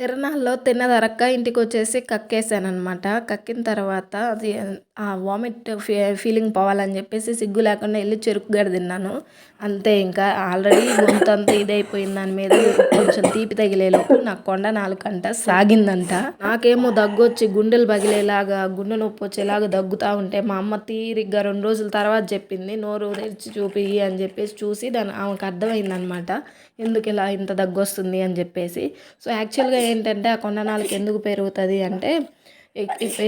తిరణాల్లో తిన్నదరక్క ఇంటికి వచ్చేసి కక్కేసాను అనమాట కక్కిన తర్వాత అది ఆ వామిట్ ఫీ ఫీలింగ్ పోవాలని చెప్పేసి సిగ్గు లేకుండా వెళ్ళి చెరుకు గడ తిన్నాను. అంతే ఇంకా ఆల్రెడీ గొంతు అంతా ఇదైపోయింది. దాని మీద కొంచెం తీపి తగిలేలోపు నాకు కొండ నాలుకంట సాగిందంట. నాకేమో దగ్గు వచ్చి గుండెలు పగిలేలాగా గుండె నొప్పి వచ్చేలాగా దగ్గుతూ ఉంటే మా అమ్మ తీరిగ్గా రెండు రోజుల తర్వాత చెప్పింది నోరు తెరిచి చూపి అని చెప్పేసి చూసి దాని ఆమెకు అర్థమైందనమాట ఎందుకు ఇలా ఇంత దగ్గు వస్తుంది అని చెప్పేసి. సో యాక్చువల్గా ఏంటంటే ఆ కొండ నాలుక ఎందుకు పెరుగుతుంది అంటే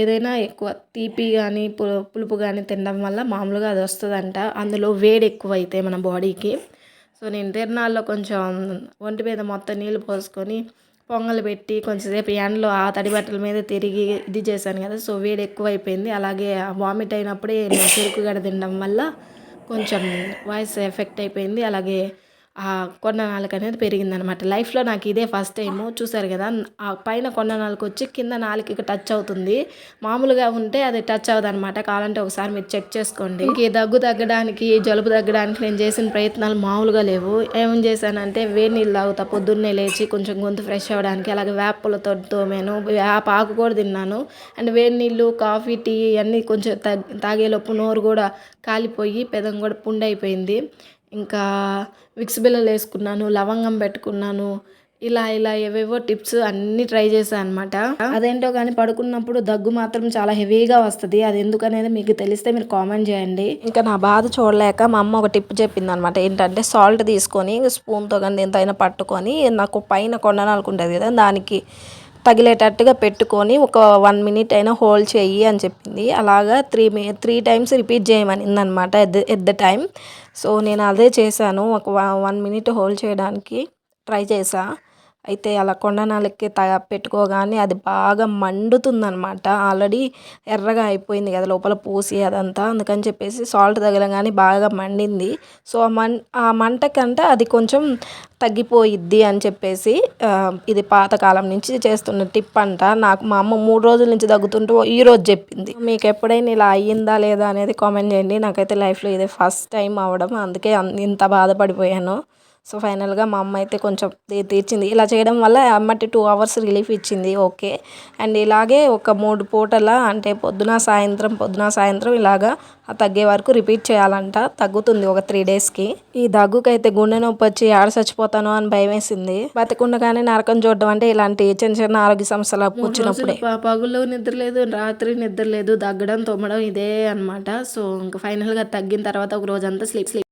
ఏదైనా ఎక్కువ తీపి కానీ పులుపు కానీ తినడం వల్ల మామూలుగా అది వస్తుందంట. అందులో వేడి ఎక్కువ అయితే మన బాడీకి. సో నేను తిరణాల్లో కొంచెం ఒంటి మీద మొత్తం నీళ్ళు పోసుకొని పొంగల్ పెట్టి కొంచెంసేపు ఎండలో ఆ తడి బట్టల మీద తిరిగి ఇది చేశాను కదా సో వేడి ఎక్కువ అయిపోయింది అలాగే వామిట్ అయినప్పుడే నేను చెరుకుగడ తినడం వల్ల కొంచెం వాయిస్ ఎఫెక్ట్ అయిపోయింది. అలాగే ఆ అనేది పెరిగిందనమాట. లైఫ్లో నాకు ఇదే ఫస్ట్ టైం చూసారు కదా ఆ పైన కొండనాలకు వచ్చి కింద నాలుకకి టచ్ అవుతుంది. మామూలుగా ఉంటే అది టచ్ అవ్వదు అనమాట కావాలంటే ఒకసారి మీరు చెక్ చేసుకోండి. ఇంక దగ్గు తగ్గడానికి జలుబు తగ్గడానికి నేను చేసిన ప్రయత్నాలు మామూలుగా లేవు. ఏం చేశానంటే వేడి నీళ్ళు తాగుతా పొద్దున్నే లేచి కొంచెం గొంతు ఫ్రెష్ అవ్వడానికి అలాగే వేపలతో తోమాను. వేప ఆకు కూడా తిన్నాను. అండ్ వేడి నీళ్ళు కాఫీ టీ అన్నీ కొంచెం తాగేలోపు నోరు కూడా కాలిపోయి పెదం కూడా పుండైపోయింది. ఇంకా విక్స్ బిళ్ళలు వేసుకున్నాను లవంగం పెట్టుకున్నాను ఇలా ఇలా ఏవేవో టిప్స్ అన్నీ ట్రై చేశాను అనమాట అదేంటో కానీ పడుకున్నప్పుడు దగ్గు మాత్రం చాలా హెవీగా వస్తుంది. అది ఎందుకనేది మీకు తెలిస్తే మీరు కామెంట్ చేయండి. ఇంకా నా బాధ చూడలేక మా అమ్మ ఒక టిప్ చెప్పింది అనమాట ఏంటంటే సాల్ట్ తీసుకొని స్పూన్తో కానీ ఎంతైనా పట్టుకొని నాకు పైన కొండనాలకు ఉంటుంది కదా దానికి తగిలేటట్టుగా పెట్టుకొని ఒక వన్ మినిట్ అయినా హోల్డ్ చెయ్యి అని చెప్పింది. అలాగా three three times repeat చేయమనిందనమాట at the at the time so నేను అదే చేశాను. ఒక వన్ మినిట్ హోల్డ్ చేయడానికి ట్రై చేశాను అయితే అలా కొండ త పెట్టుకోగానే అది బాగా మండుతుందనమాట ఆల్రెడీ ఎర్రగా అయిపోయింది కదా లోపల పూసి అదంతా. అందుకని చెప్పేసి సాల్ట్ తగలగానే బాగా మండింది. సో ఆ మం ఆ మంటకంటే అది కొంచెం తగ్గిపోయిద్ది అని చెప్పేసి ఇది పాతకాలం నుంచి చేస్తున్న టిప్ అంట. నాకు మా అమ్మ మూడు రోజుల నుంచి తగ్గుతుంటూ ఈ రోజు చెప్పింది. మీకు ఎప్పుడైనా ఇలా అయ్యిందా లేదా అనేది కామెంట్ చేయండి. నాకైతే లైఫ్లో ఇదే ఫస్ట్ టైం అవడం. అందుకే ఇంత బాధపడిపోయాను. సో ఫైనల్గా మా అమ్మ అయితే కొంచెం తీర్చింది. ఇలా చేయడం వల్ల అమ్మటి టూ అవర్స్ రిలీఫ్ ఇచ్చింది. ఓకే. అండ్ ఇలాగే ఒక మూడు పూటల అంటే పొద్దున సాయంత్రం పొద్దున సాయంత్రం ఇలాగా తగ్గే వరకు రిపీట్ చేయాలంట. తగ్గుతుంది ఒక త్రీ డేస్కి ఈ దగ్గుకైతే గుండె నొప్పి వచ్చి ఆడ చచ్చిపోతాను అని భయం వేసింది. బతికుండగానే నరకం చూడడం అంటే ఇలాంటి చిన్న చిన్న ఆరోగ్య సమస్యలు వచ్చినప్పుడే. పగులు నిద్ర లేదు రాత్రి నిద్ర లేదు దగ్గడం తొమ్మడం ఇదే అనమాట సో ఇంకా ఫైనల్గా తగ్గిన తర్వాత ఒక రోజంతా స్లీప్ స్లీప్.